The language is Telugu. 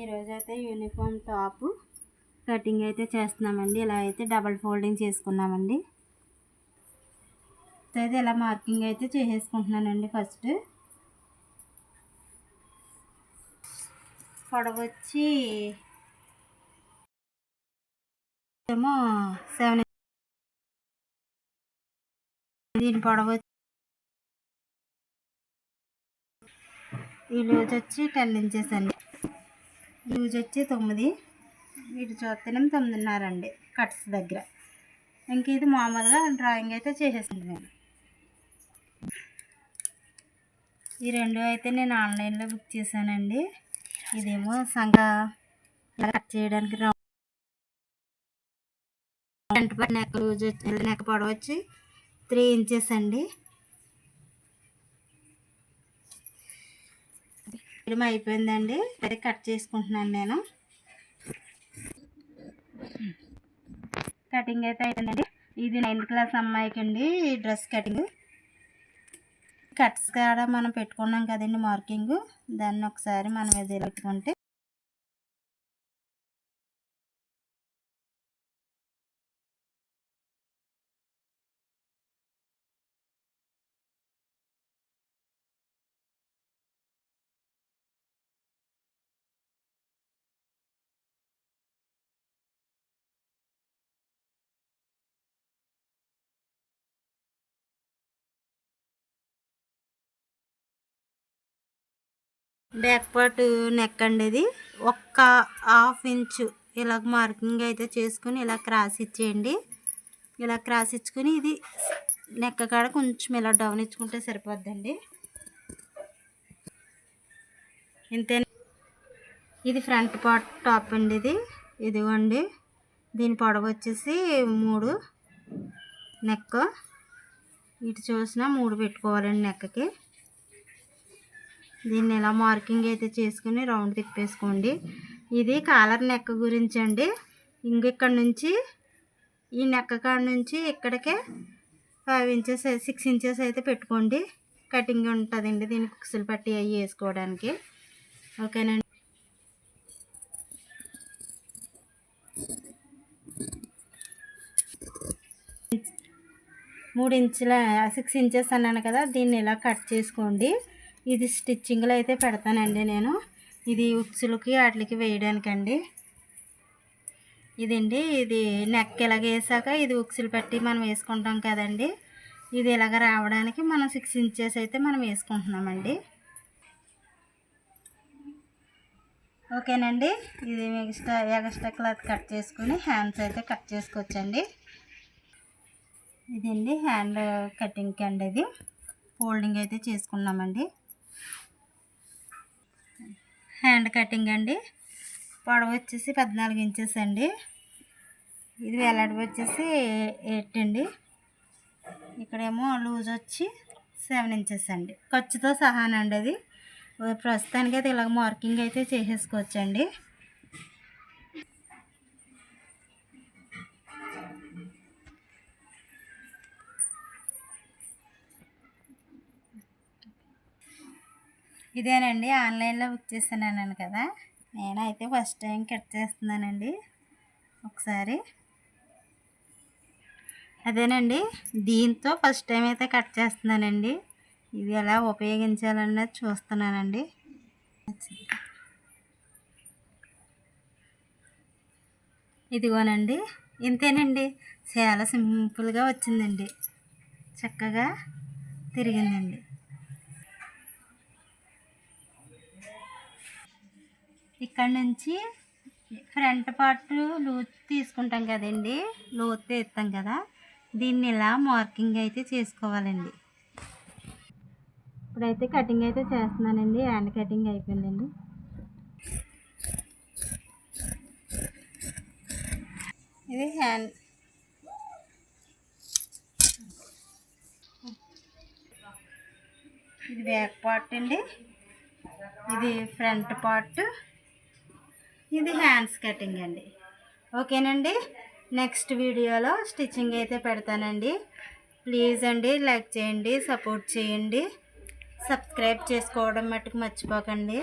ఈరోజు అయితే యూనిఫామ్ టాప్ కటింగ్ అయితే చేస్తున్నామండి. ఇలా అయితే డబల్ ఫోల్డింగ్ చేసుకున్నామండి. అయితే ఇలా మార్కింగ్ అయితే చేసేసుకుంటున్నానండి ఫస్ట్ పొడవచ్చి ఏమో సెవెన్ దీని పొడవ ఈ లూజ్ వచ్చి టెన్ ఇంచెస్ అండి. లూజ్ వచ్చి తొమ్మిది. వీటి చూస్తేనే తొమ్మిదిన్నర అండి కట్స్ దగ్గర. ఇంక ఇది మామూలుగా డ్రాయింగ్ అయితే చేసేసింది నేను. ఈ రెండు అయితే నేను ఆన్లైన్లో బుక్ చేశానండి. ఇదేమో సంగ కట్ చేయడానికి రౌండ్ ఫ్రంట్ నెక్ లూజ్ వచ్చి నెక్ పొడవచ్చి త్రీ ఇంచెస్ అండి. ఇడం అయిపోయిందండి. అది కట్ చేసుకుంటున్నాను నేను. కటింగ్ అయితే అయిపోయిందండి. ఇది నైన్త్ క్లాస్ అమ్మాయికి అండి డ్రెస్ కటింగ్. కట్స్ కాడ మనం పెట్టుకున్నాం కదండి మార్కింగ్. దాన్ని ఒకసారి మనం ఇది పెట్టుకుంటే బ్యాక్ పార్ట్ నెక్ అండి ఇది. ఒక్క హాఫ్ ఇంచు ఇలా మార్కింగ్ అయితే చేసుకుని ఇలా క్రాస్ ఇచ్చేయండి. ఇలా క్రాస్ ఇచ్చుకుని ఇది నెక్క కాడ కొంచెం ఇలా డౌన్ ఇచ్చుకుంటే సరిపోద్దండి. ఇంతే. ఇది ఫ్రంట్ పార్ట్ టాప్ అండి ఇది. ఇదిగోండి. దీని పొడవు వచ్చేసి మూడు నెక్ ఇటు చూసిన మూడు పెట్టుకోవాలండి నెక్కకి దీన్ని ఇలా మార్కింగ్ అయితే చేసుకుని రౌండ్ తిప్పేసుకోండి. ఇది కాలర్ నెక్ గురించి అండి. ఇంకెక్కడ నుంచి ఈ నెక్క కాడ నుంచి ఇక్కడికే ఫైవ్ ఇంచెస్ సిక్స్ ఇంచెస్ అయితే పెట్టుకోండి. కటింగ్ ఉంటుందండి. దీనికి కుక్సులు పట్టి అవి వేసుకోవడానికి. ఓకేనండి. మూడు ఇంచుల సిక్స్ ఇంచెస్ అన్నాను కదా దీన్ని ఇలా కట్ చేసుకోండి. ఇది స్టిచ్చింగ్లో అయితే పెడతానండి నేను. ఇది ఉక్సులకి వాటికి వేయడానికండి. ఇదండి ఇది నెక్ ఇలాగ వేసాక ఇది ఉక్సులు పెట్టి మనం వేసుకుంటాం కదండి. ఇది ఇలాగ రావడానికి మనం సిక్స్ ఇంచెస్ అయితే మనం వేసుకుంటున్నామండి. ఓకేనండి ఇది ఎక్స్ట్రా ఎక్స్ట్రా క్లాత్ కట్ చేసుకుని హ్యాండ్స్ అయితే కట్ చేసుకోవచ్చండి. ఇదండి హ్యాండ్ కటింగ్కి అండి ఇది. ఫోల్డింగ్ అయితే చేసుకున్నామండి. హ్యాండ్ కటింగ్ అండి. పొడవు వచ్చేసి పద్నాలుగు ఇంచెస్ అండి. ఇది వెల్లడి వచ్చేసి ఎయిట్ అండి. ఇక్కడేమో లూజ్ వచ్చి సెవెన్ ఇంచెస్ అండి. ఖర్చుతో సహానండి అది. ప్రస్తుతానికి అయితే ఇలాగ మార్కింగ్ అయితే చేసేసుకోవచ్చండి. ఇదేనండి ఆన్లైన్లో బుక్ చేస్తున్నాను కదా. నేనైతే ఫస్ట్ టైం కట్ చేస్తున్నానండి ఒకసారి. అదేనండి దీంతో ఫస్ట్ టైం అయితే కట్ చేస్తున్నానండి. ఇది ఎలా ఉపయోగించాలన్నది చూస్తున్నానండి. ఇదిగోనండి ఇంతేనండి చాలా సింపుల్గా వచ్చిందండి. చక్కగా తిరిగిందండి. ఇక్కడ నుంచి ఫ్రంట్ పార్ట్ లూత్ తీసుకుంటాం కదండి. లూత్ తీస్తాం కదా. దీన్ని ఇలా మార్కింగ్ అయితే చేసుకోవాలండి. ఇప్పుడైతే కటింగ్ అయితే చేస్తున్నానండి. హ్యాండ్ కటింగ్ అయిపోయిందండి. ఇది హ్యాండ్ ఇది బ్యాక్ పార్ట్ అండి. ఇది ఫ్రంట్ పార్ట్ ఇది హ్యాండ్స్ కటింగ్ అండి. ఓకేనండి? నెక్స్ట్ వీడియోలో స్టిచ్చింగ్ అయితే పెడతానండి. ప్లీజ్ అండి లైక్ చేయండి సపోర్ట్ చేయండి. సబ్స్క్రైబ్ చేసుకోవడం మట్టుకు మర్చిపోకండి.